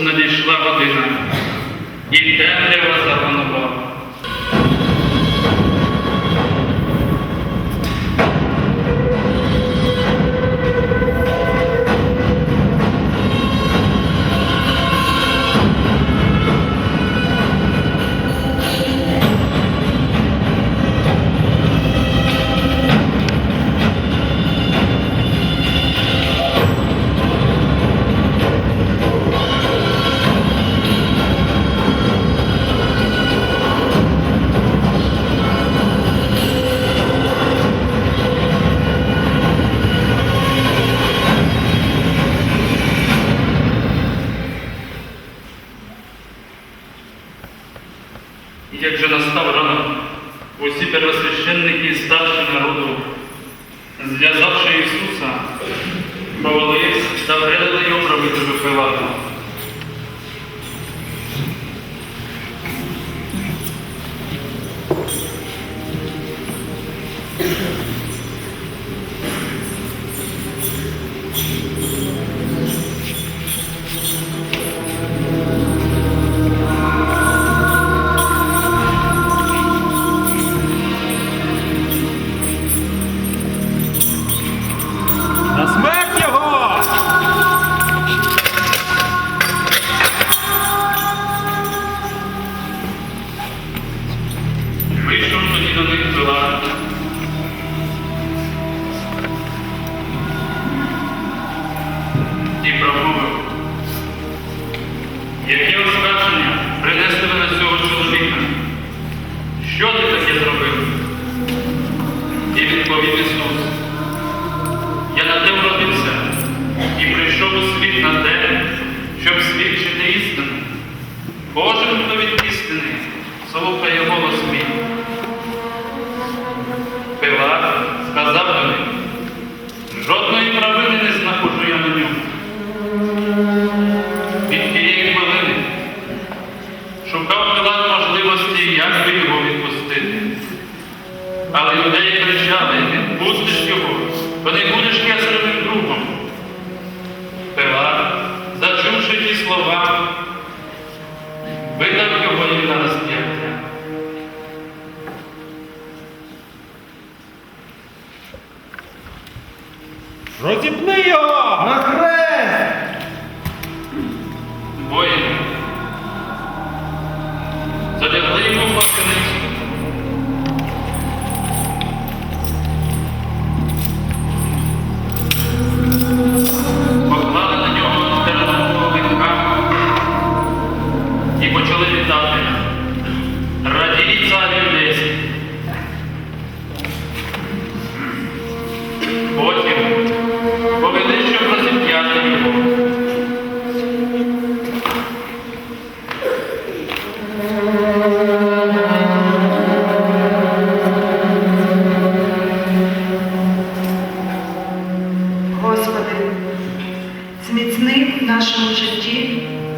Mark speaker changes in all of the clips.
Speaker 1: надійшла година і темрява запанувала. світ на землю, щоб свідчити істину. Кожен, хто від істини, слухає голос мій. Пилат сказав до них, жодної.
Speaker 2: Розіпни його!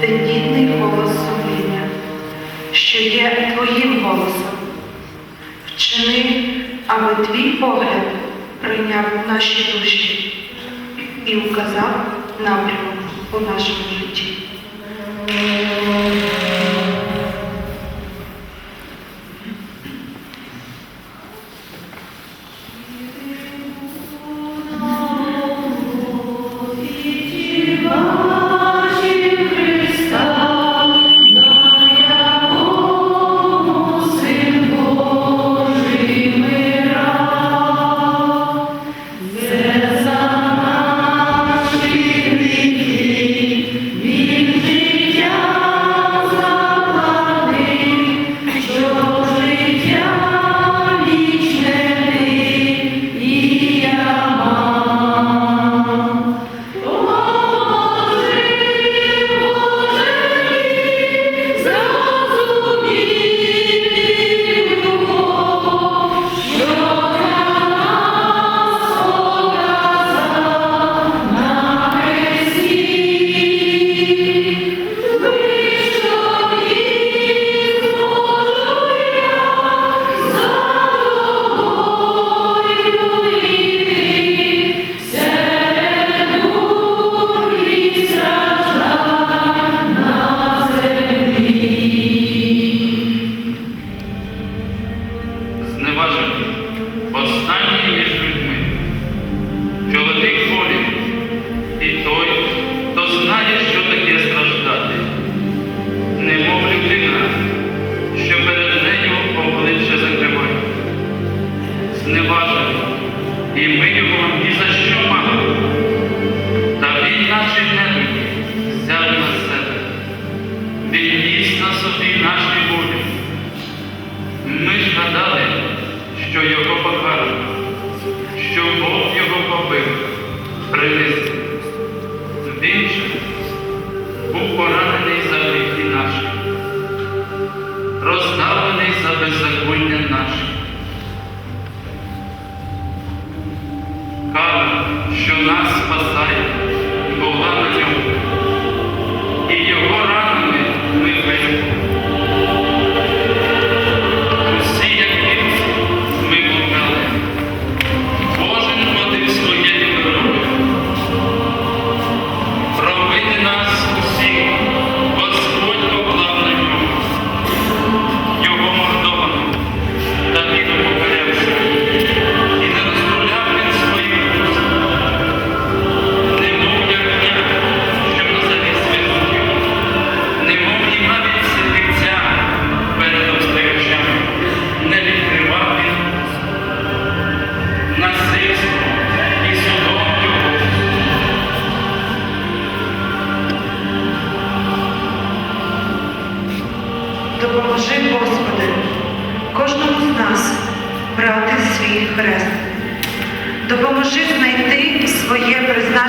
Speaker 1: тендітний голос сумління, що є Твоїм голосом. Вчини, аби твій погляд прийняв наші душі і указав напрямок у нашому житті.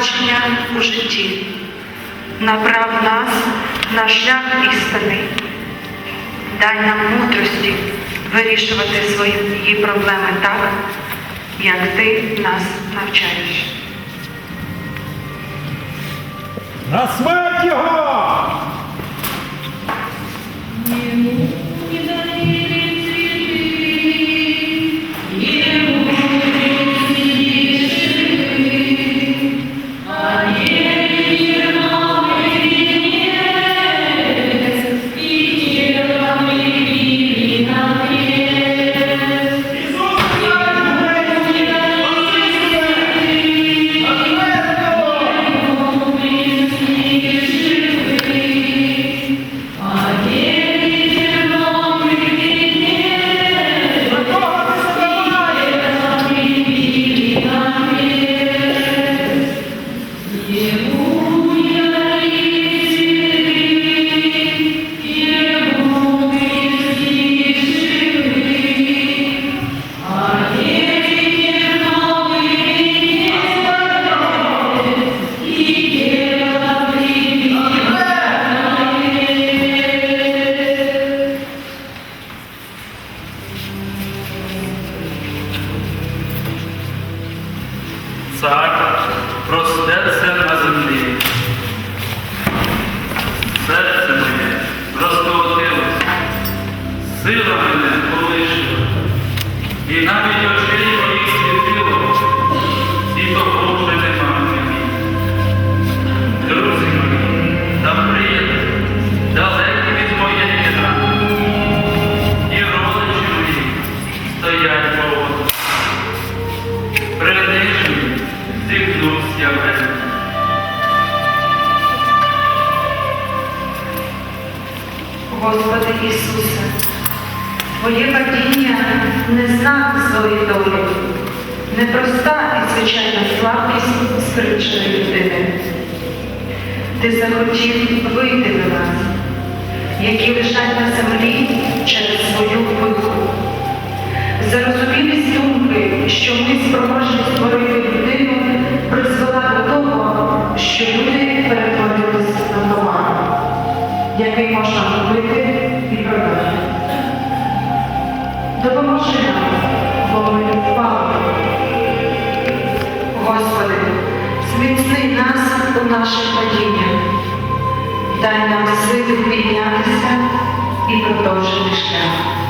Speaker 1: значення у житті, направ нас на шлях істини, дай нам мудрості вирішувати свої проблеми так, як ти нас навчаєш.
Speaker 2: На смерть його!
Speaker 3: Ну, слабкість безпричної людини. Ти захотів вийти на нас, які лежать на землі через свою виху. Зарозумілість думки, що ми спроможні створили людину, призвела до того, що люди. наше падіння, дай нам сили піднятися і продовжити шлях.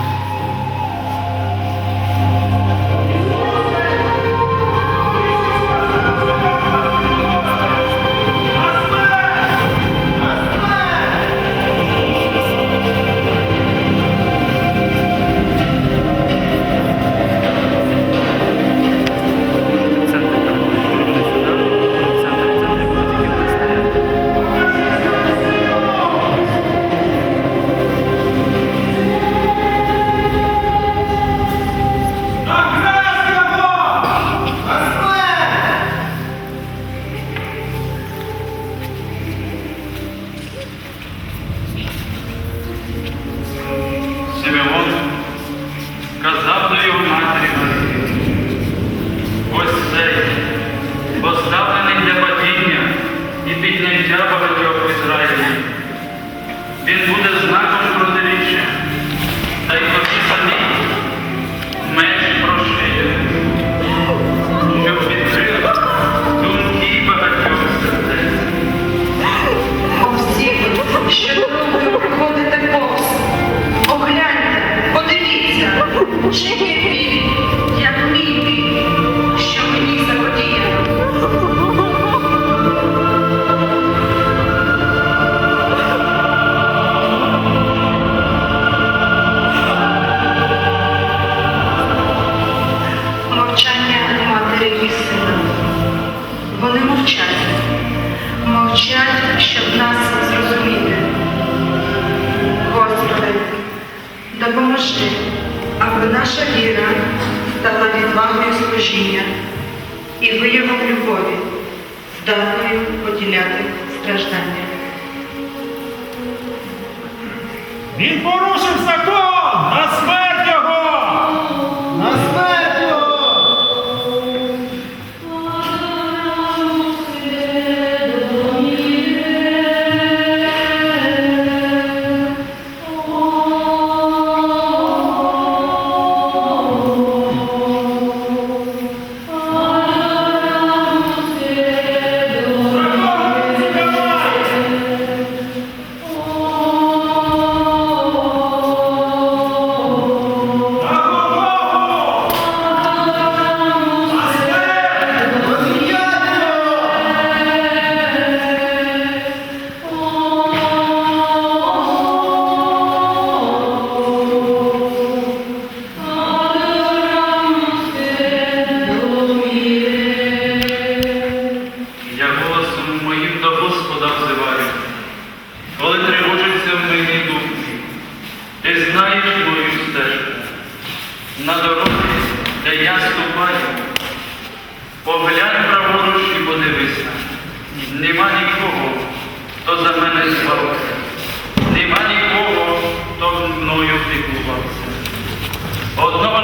Speaker 1: підняття багатьох в Ізраїлі. Він буде знаком протиріччя, та й тобі самі меч прошиє, щоб відкрив думки багатьох сердець.
Speaker 3: О всі, що дорогою проходите повз. Огляньте, подивіться, чи є Він
Speaker 2: порушив закон на смерть!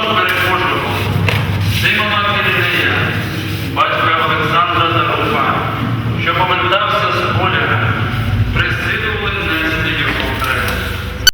Speaker 1: God's